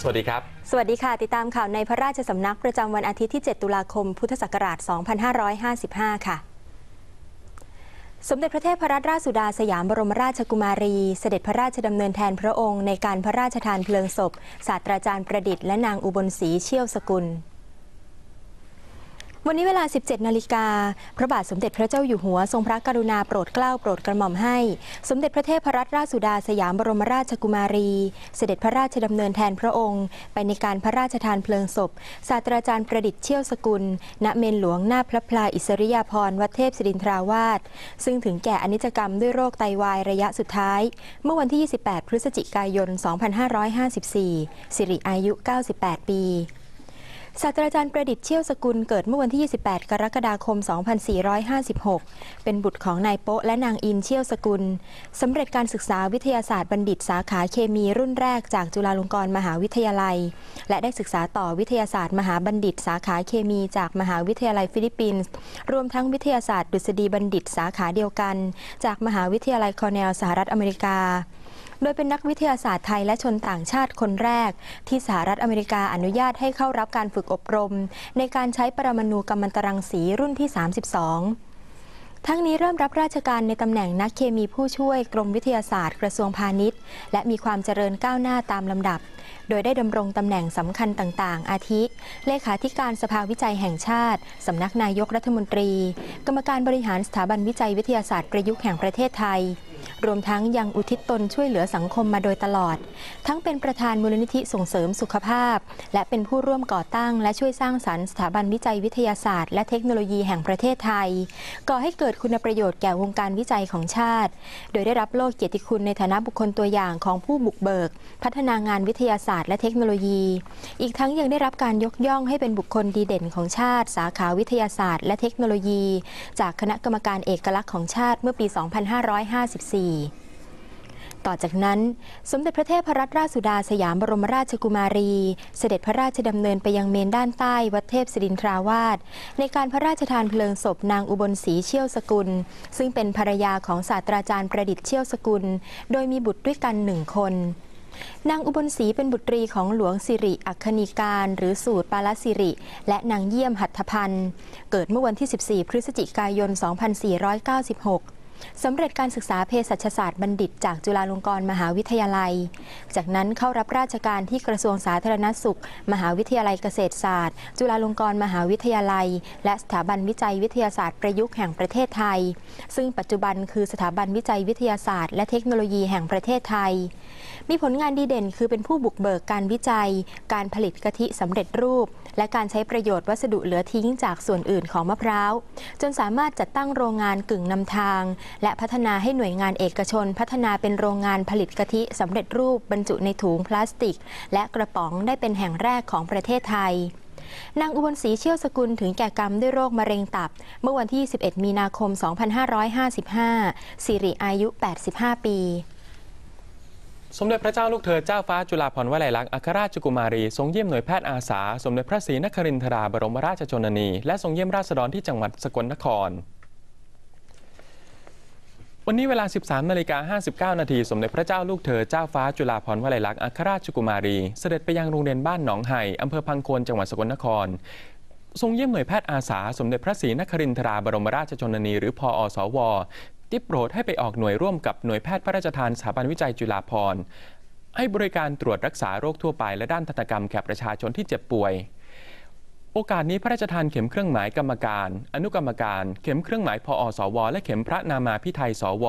สวัสดีครับ สวัสดีค่ะ ติดตามข่าวในพระราชสำนักประจำวันอาทิตย์ที่ 7 ตุลาคม พุทธศักราช 2555 ค่ะ สมเด็จพระเทพรัตนราชสุดาสยามบรมราชกุมารี เสด็จพระราชดำเนินแทนพระองค์ในการพระราชทานเพลิงศพ ศาสตราจารย์ประดิษฐ์และนางอุบลศรีเชี่ยวสกุล วันนี้เวลา 17 นาฬิกา พระบาทสมเด็จพระเจ้าอยู่หัว ทรงพระกรุณาโปรดเกล้าโปรดกระหม่อมให้ สมเด็จพระเทพรัตนราชสุดาสยามบรมราชกุมารี เสด็จพระราชดำเนินแทนพระองค์ ไปในการพระราชทานเพลิงศพ ศาสตราจารย์ประดิษฐ์เชี่ยวสกุล ณ เมนหลวงหน้าพระพลาอิสริยาภรณ์วัดเทพศิรินทราวาส ซึ่งถึงแก่อนิจกรรมด้วยโรคไตวายระยะสุดท้าย เมื่อวันที่ 28 พฤศจิกายน 2554 สิริอายุ 98 ปี ศาสตราจารย์ประดิษฐ์เชี่ยวสกุลเกิดเมื่อวันที่ 28 กรกฎาคม 2456 เป็นบุตรของนายโป๊ะและนางอินเชี่ยวสกุล สำเร็จการศึกษาวิทยาศาสตร์บัณฑิตสาขาเคมีรุ่นแรกจากจุฬาลงกรณ์มหาวิทยาลัย และได้ศึกษาต่อวิทยาศาสตร์มหาบัณฑิตสาขาเคมีจากมหาวิทยาลัยฟิลิปปินส์ รวมทั้งวิทยาศาสตร์ดุษฎีบัณฑิตสาขาเดียวกัน จากมหาวิทยาลัยคอร์เนลสหรัฐอเมริกา โดยเป็นนักวิทยาศาสตร์ไทยและชนต่างชาติคนแรก ที่สหรัฐอเมริกาอนุญาตให้เข้ารับการฝึกอบรม ในการใช้ปรมาณูกัมมันตรังสีรุ่นที่ 32ทั้งนี้เริ่มรับราชการในตำแหน่งนักเคมีผู้ช่วยกรมวิทยาศาสตร์กระทรวงพาณิชย์ และมีความเจริญก้าวหน้าตามลำดับ โดยได้ดำรงตำแหน่งสำคัญต่าง ๆ อาทิ เลขาธิการสภาวิจัยแห่งชาติสำนักนายกรัฐมนตรี กรรมการบริหารสถาบันวิจัยวิทยาศาสตร์ประยุกต์แห่งประเทศไทย รวมทั้งยังอุทิศตนช่วยเหลือสังคมมาโดยตลอด ทั้งเป็นประธานมูลนิธิส่งเสริมสุขภาพ และเป็นผู้ร่วมก่อตั้ง และช่วยสร้างสรรค์สถาบันวิจัยวิทยาศาสตร์ และเทคโนโลยีแห่งประเทศไทย ก่อให้เกิดคุณประโยชน์แก่วงการวิจัยของชาติ โดยได้รับโล่เกียรติคุณในฐานะบุคคลตัวอย่างของผู้บุกเบิก พัฒนางานวิทยาศาสตร์ และเทคโนโลยี อีกทั้งยังได้รับการยกย่องให้เป็นบุคคลดีเด่นของชาติ สาขาวิทยาศาสตร์ และเทคโนโลยี จากคณะกรรมการเอกลักษณ์ของชาติเมื่อปี 2554ต่อจากนั้น สมเด็จพระเทพรัตนราชสุดาสยามบรมราชกุมารี เสด็จพระราชดำเนินไปยังเมนด้านใต้วัดเทพศิรินทราวาสในการพระราชทานเพลิงศพนางอุบลศรีเชี่ยวสกุล ซึ่งเป็นภรรยาของศาสตราจารย์ประดิษฐ์เชี่ยวสกุล โดยมีบุตรด้วยกันหนึ่งคนนางอุบลศรีเป็นบุตรีของหลวงสิริอัคนีการหรือสูตรปาลสิริ และนางเยี่ยมหัตถพันธ์ เกิดเมื่อวันที่ 14 พฤศจิกายน 2496 สำเร็จการศึกษาเภสัชศาสตร์บัณฑิต จากจุฬาลงกรณ์มหาวิทยาลัย จากนั้นเข้ารับราชการที่กระทรวงสาธารณสุข มหาวิทยาลัยเกษตรศาสตร์ จุฬาลงกรณ์มหาวิทยาลัย และสถาบันวิจัยวิทยาศาสตร์ประยุกต์แห่งประเทศไทย ซึ่งปัจจุบันคือสถาบันวิจัยวิทยาศาสตร์ และเทคโนโลยีแห่งประเทศไทย มีผลงานดีเด่นคือเป็นผู้บุกเบิกการวิจัย การผลิตกะทิสำเร็จรูป และการใช้ประโยชน์วัสดุเหลือทิ้งจากส่วนอื่นของมะพร้าว จนสามารถจัดตั้งโรงงานกึ่งนำทางและพัฒนาให้หน่วยงานเอกชน พัฒนาเป็นโรงงานผลิตกะทิสำเร็จรูปบรรจุในถุงพลาสติก และกระป๋องได้เป็นแห่งแรกของประเทศไทยนางอุบลศรีเชี่ยวสกุลถึงแก่กรรมด้วยโรคมะเร็งตับ เมื่อวันที่ 11 มีนาคม 2555 สิริอายุ 85 ปี สมเด็จพระเจ้าลูกเธอเจ้าฟ้าจุฬาภรณ์วลัยลักษณ์อัครราชกุมารี ทรงเยี่ยมหน่วยแพทย์อาสา สมเด็จพระศรีนครินทราบรมราชชนนี และทรงเยี่ยมราษฎรที่จังหวัดสกลนคร วันนี้เวลา 13 นาฬิกา 59 นาที สมเด็จพระเจ้าลูกเธอ เจ้าฟ้าจุฬาภรณ์วลัยลักษณ์อัครราชกุมารี เสด็จไปยังโรงเรียนบ้านหนองไห่อำเภอพังโคนจังหวัดสกลนคร ทรงเยี่ยมหน่วยแพทย์อาสา สมเด็จพระศรีนครินทราบรมราชชนนี หรือพออสว ที่โปรดให้ไปออกหน่วยร่วมกับหน่วยแพทย์พระราชทานสถาบันวิจัยจุฬาภรณ์ให้บริการตรวจรักษาโรคทั่วไปและด้านทันตกรรมแก่ประชาชนที่เจ็บป่วย โอกาสนี้พระราชทานเข็มเครื่องหมายกรรมการ อนุกรรมการ เข็มเครื่องหมายพอสว และเข็มพระนามาพิไทยสว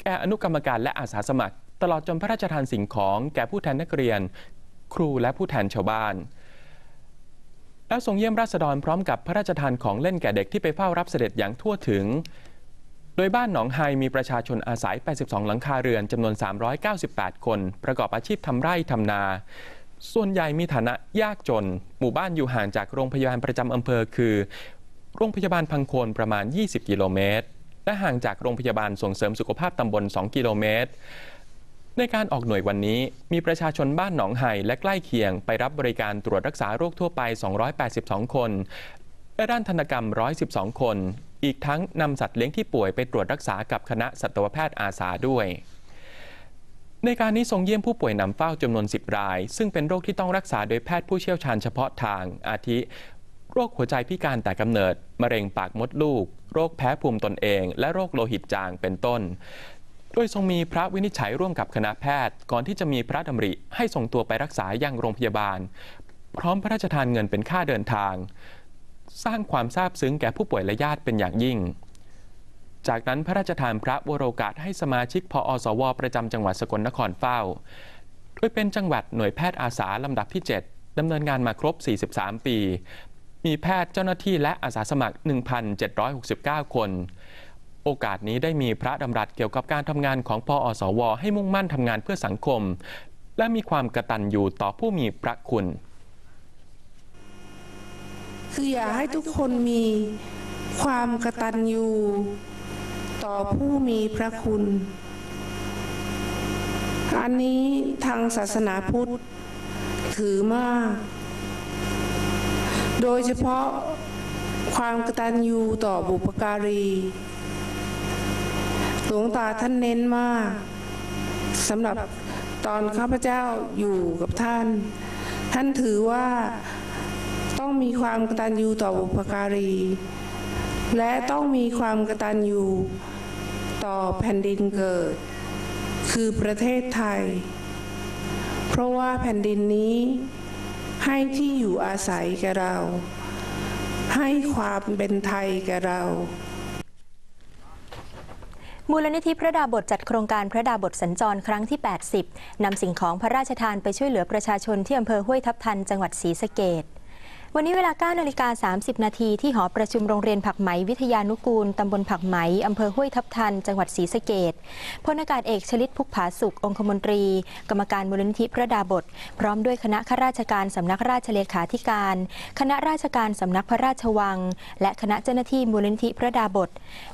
แก่อนุกรรมการและอาสาสมัคร ตลอดจนพระราชทานสิ่งของแก่ผู้แทนนักเรียน ครูและผู้แทนชาวบ้าน และทรงเยี่ยมราษฎรพร้อมกับพระราชทานของเล่นแก่เด็กที่ไปเฝ้ารับเสด็จอย่างทั่วถึง โดยบ้านหนองไฮมีประชาชนอาศัย 82 หลังคาเรือนจำนวน 398 คน ประกอบอาชีพทำไร่ทำนา ส่วนใหญ่มีฐานะยากจน หมู่บ้านอยู่ห่างจากโรงพยาบาลประจำอำเภอคือ โรงพยาบาลพังโคนประมาณ 20 กิโลเมตร และห่างจากโรงพยาบาลส่งเสริมสุขภาพตำบล 2 กิโลเมตร ในการออกหน่วยวันนี้มีประชาชนบ้านหนองไห่และใกล้เคียงไปรับบริการตรวจรักษาโรคทั่วไป 282 คน และด้านธนกรรม 112 คน อีกทั้งนำสัตว์เลี้ยงที่ป่วยไปตรวจรักษากับคณะสัตวแพทย์อาสาด้วย ในการนี้ทรงเยี่ยมผู้ป่วยนำเฝ้าจำนวน 10 ราย ซึ่งเป็นโรคที่ต้องรักษาโดยแพทย์ผู้เชี่ยวชาญเฉพาะทาง อาทิ โรคหัวใจพิการแต่กำเนิด มะเร็งปากมดลูก โรคแพ้ภูมิตนเอง และโรคโลหิตจางเป็นต้น โดยทรงมีพระวินิจฉัยร่วมกับคณะแพทย์ ก่อนที่จะมีพระดำริให้ส่งตัวไปรักษายังโรงพยาบาล พร้อมพระราชทานเงินเป็นค่าเดินทาง สร้างความซาบซึ้งแก่ผู้ป่วยและญาติเป็นอย่างยิ่ง จากนั้นพระราชทานพระวโรกาสให้สมาชิกพอสว ประจำจังหวัดสกลนครเฝ้า โดยเป็นจังหวัดหน่วยแพทย์อาสาลำดับที่ 7ดำเนินงานมาครบ 43 ปี มีแพทย์เจ้าหน้าที่และอาสาสมัคร 1,769 คน โอกาสนี้ได้มีพระดำรัสเกี่ยวกับการทำงานของพอสว ให้มุ่งมั่นทำงานเพื่อสังคม และมีความกระตัญญูต่อผู้มีพระคุณ คืออยากให้ทุกคนมีความกระตัญญู ต่อผู้มีพระคุณ อันนี้ทางศาสนาพุทธถือมาก โดยเฉพาะความกตัญญูต่อบุปการี หลวงตาท่านเน้นมากสำหรับตอนข้าพเจ้าอยู่กับท่าน ท่านถือว่าต้องมีความกตัญญูต่อบุพการี และต้องมีความกตัญญู ต่อแผ่นดินเกิด คือประเทศไทย เพราะว่าแผ่นดินนี้ให้ที่อยู่อาศัยแก่เรา ให้ความเป็นไทยแก่เรามูลนิธิพระดาบทจัดโครงการพระดาบทสัญจรครั้งที่ 80 นำสิ่งของพระราชทานไปช่วยเหลือประชาชนที่อำเภอห้วยทับทันจังหวัดศรีสะเกษ วันนี้เวลา 9 นาฬิกา 30 นาทีที่หอประชุมโรงเรียนผักไหมวิทยานุกูล ตำบลผักไหม อำเภอห้วยทับทัน จังหวัดศรีสะเกษพลอากาศเอกชลิตพุกผาสุข องคมนตรี กรรมการมูลนิธิพระดาบท พร้อมด้วยคณะข้าราชการสำนักราชเลขาธิการ คณะราชการสำนักพระราชวัง และคณะเจ้าหน้าที่มูลนิธิพระดาบท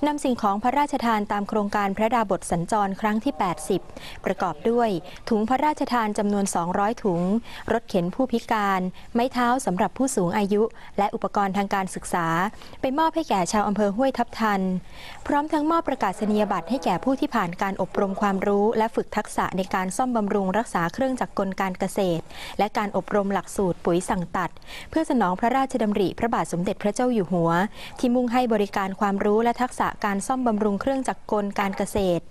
นำสิ่งของพระราชทานตามโครงการพระดาบทสัญจรครั้งที่ 80 ประกอบด้วย ถุงพระราชทานจำนวน 200 ถุง รถเข็นผู้พิการ ไม้เท้าสำหรับผู้สูงอายุ และอุปกรณ์ทางการศึกษา ไปมอบให้แก่ชาวอำเภอห้วยทับทัน พร้อมทั้งมอบประกาศนียบัตรให้แก่ผู้ที่ผ่านการอบรมความรู้ และฝึกทักษะในการซ่อมบำรุงรักษาเครื่องจักรกลการเกษตร และการอบรมหลักสูตรปุ๋ยสั่งตัด เพื่อสนองพระราชดำริพระบาทสมเด็จพระเจ้าอยู่หัว ที่มุ่งให้บริการความรู้และทักษะการซ่อมบำรุงเครื่องจักรกลการเกษตร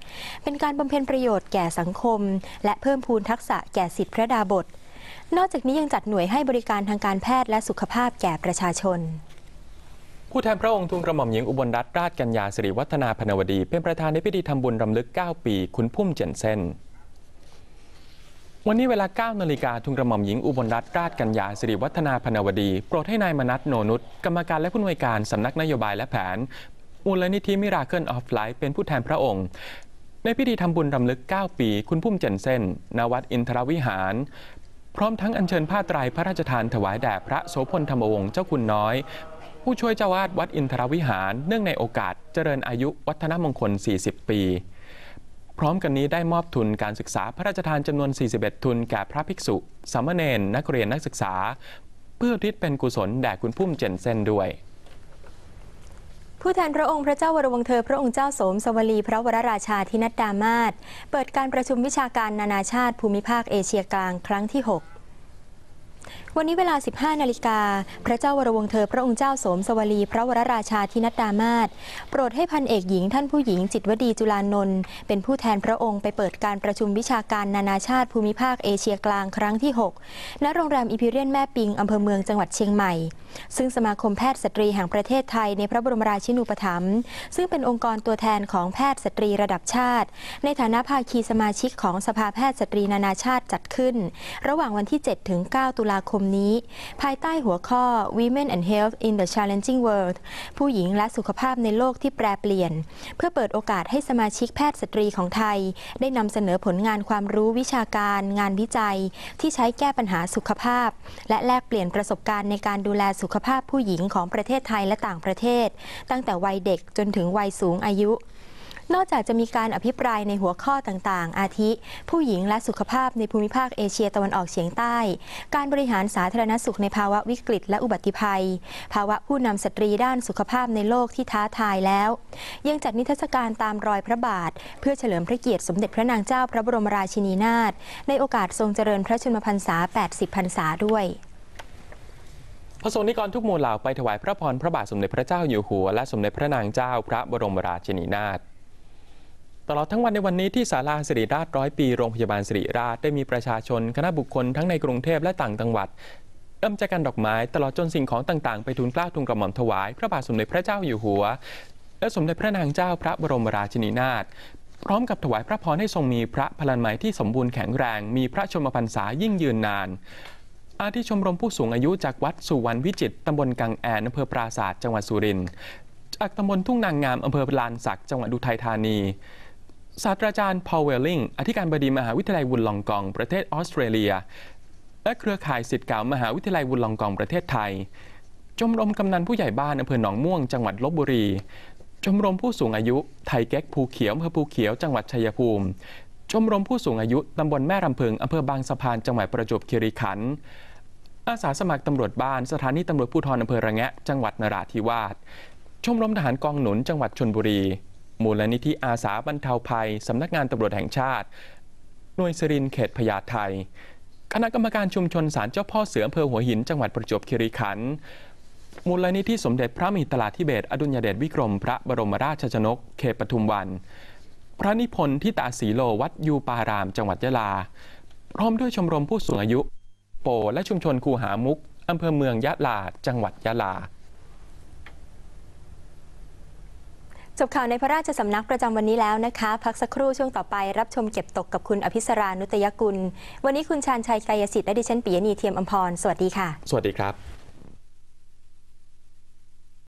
เป็นการบำเพ็ญประโยชน์แก่สังคม และเพิ่มพูนทักษะแก่สิทธิพระดาบท นอกจากนี้ยังจัดหน่วยให้บริการทางการแพทย์และสุขภาพแก่ประชาชน ผู้แทนพระองค์ทูลกระหม่อมหญิงอุบลรัตนราชกัญญาสิริวัฒนาพนวดี เป็นประธานในพิธีทำบุญรำลึก 9 ปี คุณพุ่มเจนเซนวันนี้เวลา 9 นาฬิกาทูลกระหม่อมหญิงอุบลรัตนราชกัญญาสิริวัฒนาพนวดี โปรดให้นายมนัทโนนุชกรรมการและผู้อำนวยการสำนักนโยบายและแผน มูลนิธิมิราเคิลออฟไลฟ์เป็นผู้แทนพระองค์ ในพิธีทำบุญรำลึก 9 ปี คุณพุ่มเจนเซนณวัดอินทรวิหาร พร้อมทั้งอัญเชิญผ้าไตรพระราชทานถวายแด่พระโสพลธรรมวงศ์เจ้าคุณน้อย ผู้ช่วยเจ้าวาดวัดอินทรวิหาร เนื่องในโอกาสเจริญอายุวัฒนมงคล 40 ปี พร้อมกันนี้ได้มอบทุนการศึกษาพระราชทานจำนวน 41 ทุนแก่พระภิกษุ สามเณรนักเรียนนักศึกษา เพื่อทิศเป็นกุศลแด่คุณพุ่มเจนเซนด้วย ผู้แทนพระองค์พระเจ้าวรวงเธอ พระองค์เจ้าสมสวลีพระวรราชาธินัดดามาศเปิดการประชุมวิชาการนานาชาติภูมิภาคเอเชียกลางครั้งที่ 6 วันนี้เวลา 15 นาฬิกา พระเจ้าวรวงศ์เธอพระองค์เจ้าสมสวลี พระวรราชาธินัดดามาศโปรดให้พันเอกหญิงท่านผู้หญิงจิตวดีจุลานนท์เป็นผู้แทนพระองค์ไปเปิดการประชุมวิชาการนานาชาติภูมิภาคเอเชียกลางครั้งที่ 6 ณ โรงแรมอิพิเรียนแม่ปิงอำเภอเมืองจังหวัดเชียงใหม่ ซึ่งสมาคมแพทย์สตรีแห่งประเทศไทยในพระบรมราชินูปถัมภ์ซึ่งเป็นองค์กรตัวแทนของแพทย์สตรีระดับชาติ ในฐานะภาคีสมาชิกของสภาแพทย์สตรีนานาชาติจัดขึ้น ระหว่างวันที่ 7 ถึง 9 ตุลาคมนี้ ภายใต้หัวข้อ Women and Health in the Challenging World ผู้หญิงและสุขภาพในโลกที่แปรเปลี่ยน เพื่อเปิดโอกาสให้สมาชิกแพทย์สตรีของไทย ได้นำเสนอผลงานความรู้วิชาการ งานวิจัย ที่ใช้แก้ปัญหาสุขภาพ และแลกเปลี่ยนประสบการณ์ในการดูแลสุขภาพผู้หญิงของประเทศไทยและต่างประเทศ ตั้งแต่วัยเด็กจนถึงวัยสูงอายุ นอกจากจะมีการอภิปรายในหัวข้อต่างๆ อาทิ ผู้หญิงและสุขภาพในภูมิภาคเอเชียตะวันออกเฉียงใต้ การบริหารสาธารณสุขในภาวะวิกฤตและอุบัติภัย ภาวะผู้นำสตรีด้านสุขภาพในโลกที่ท้าทายแล้ว ยังจัดนิทรรศการตามรอยพระบาท เพื่อเฉลิมพระเกียรติสมเด็จพระนางเจ้าพระบรมราชินีนาถในโอกาสทรงเจริญพระชนมพรรษา 80 พรรษาด้วยพระสงฆ์นิกรทุกหมู่เหล่าไปถวายพระพรพระบาทสมเด็จพระเจ้าอยู่หัว และสมเด็จพระนางเจ้าพระบรมราชินีนาถ ตลอดทั้งวันในวันนี้ที่ศาลาสิริราชร้อยปีโรงพยาบาลสิริราชได้มีประชาชนคณะบุคคลทั้งในกรุงเทพและต่างจังหวัดเริ่มจากการดอกไม้ตลอดจนสิ่งของต่างๆ ไปทูลกล้าทูลกระหม่อมถวาย พระบาทสมเด็จพระเจ้าอยู่หัว และสมเด็จพระนางเจ้าพระบรมราชินีนาถพร้อมกับถวายพระพรให้ทรงมีพระพลานามัยที่สมบูรณ์แข็งแรง มีพระชนมพรรษายิ่งยืนนาน อาทิชมรมผู้สูงอายุจากวัดสุวรรณวิจิตตำบลกังแอนอำเภอปราศาสตร์จังหวัดสุรินทร์จากตำบลทุ่งนางงามอำเภอลานสักจังหวัดอุทัยธานี ศาสตราจารย์พอลเวลลิงอธิการบดีมหาวิทยาลัยวุนลองกองประเทศออสเตรเลีย และเครือข่ายสิทธิ์เก่ามหาวิทยาลัยวุนลองกองประเทศไทย ชมรมกำนันผู้ใหญ่บ้านอำเภอหนองม่วงจังหวัดลบบุรี ชมรมผู้สูงอายุไทยเก๊กภูเขียวอำเภอภูเขียวจังหวัดชัยภูมิ ชมรมผู้สูงอายุตำบลแม่รำพึงอำเภอบางสะพานจังหวัดประจวบคีรีขันธ์อาสาสมัครตำรวจบ้านสถานีตำรวจภูธรอำเภอระแงะ จังหวัดนราธิวาสชมรมทหารกองหนุนจังหวัดชนบุรี มูลนิธิอาสาบรรเทาภัยสำนักงานตำรวจแห่งชาติหน่วยสรินเขตพญาไทคณะกรรมการชุมชนศาลเจ้าพ่อเสืออำเภอหัวหินจังหวัดประจวบคีรีขันธ์มูลนิธิสมเด็จพระมหิตลาธิเบศอดุลยเดชวิกรม พระบรมราชชนก เขตปทุมวัน พระนิพนธ์ที่ตาสีโลวัดยูปาราม จังหวัดยะลา พร้อมด้วยชมรมผู้สูงอายุ โปและชุมชนคูหามุกอำเภอเมืองยะลา จังหวัดยะลา จบข่าวในพระราชสำนักประจำวันนี้แล้วนะคะ พักสักครู่ช่วงต่อไปรับชมเก็บตกกับคุณอภิสรานุตยกุล วันนี้คุณชาญชัยกายสิทธิ์และดิฉันปิยณีเทียมอมพร สวัสดีค่ะ สวัสดีครับ